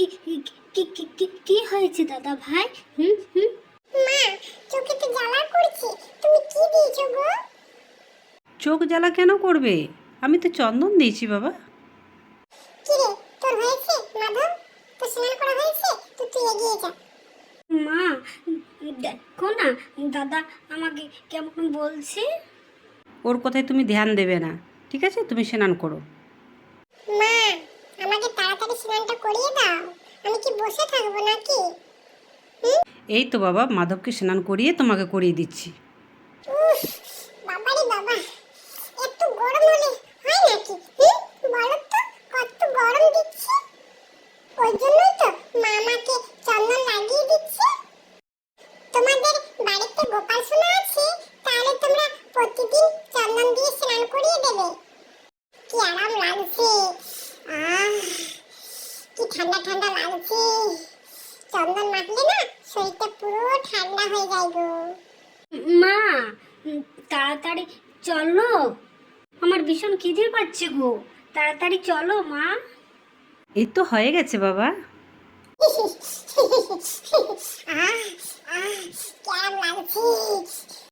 কি কি কি- কি হয়েছে দাদা ভাই? হুম হুম? মা চোখে তো জ্বালা করছে। তুমি কি দিয়েছ গো? চোখ জ্বালা কেন করবে? আমি তো চন্দন দিয়েছি বাবা। কি রে তোর হয়েছে? মাধব তো স্নান করা হয়েছে? তো তুই এগিয়ে যা। মা দেখো না দাদা আমাকে কেমন বলছে? ওর কথায় তুমি ধ্যান দেবে না। ঠিক আছে? তুমি স্নান করো। মা তাড়াতাড়ি স্নানটা করিয়ে দাও। আমি কি বসে থাকব নাকি? এই তো বাবা মাধবকে স্নান করিয়ে তোমাকে করিয়ে দিচ্ছি। বাবারে বাবা এত গরম হলে হয় নাকি? বলো তো কত গরম দিচ্ছে। ওই জন্যই তো মা আমাকে চন্দন লাগিয়ে দিচ্ছে। তোমাদের বাড়িতে গোপাল সোনা আছে তাহলে তোমরা প্রতিদিন চন্দন দিয়ে স্নান করিয়ে দেবে। কি আরাম লাগছে। ঠান্ডা ঠান্ডা লাগছে। চন্দন মাখলে না শরীরটা পুরো ঠান্ডা হয়ে যায় গো। মা তাড়াতাড়ি চলো। আমার ভীষণ খিদে পাচ্ছে গো। তাড়াতাড়ি চলো মা। এই তো হয়ে গেছে বাবা।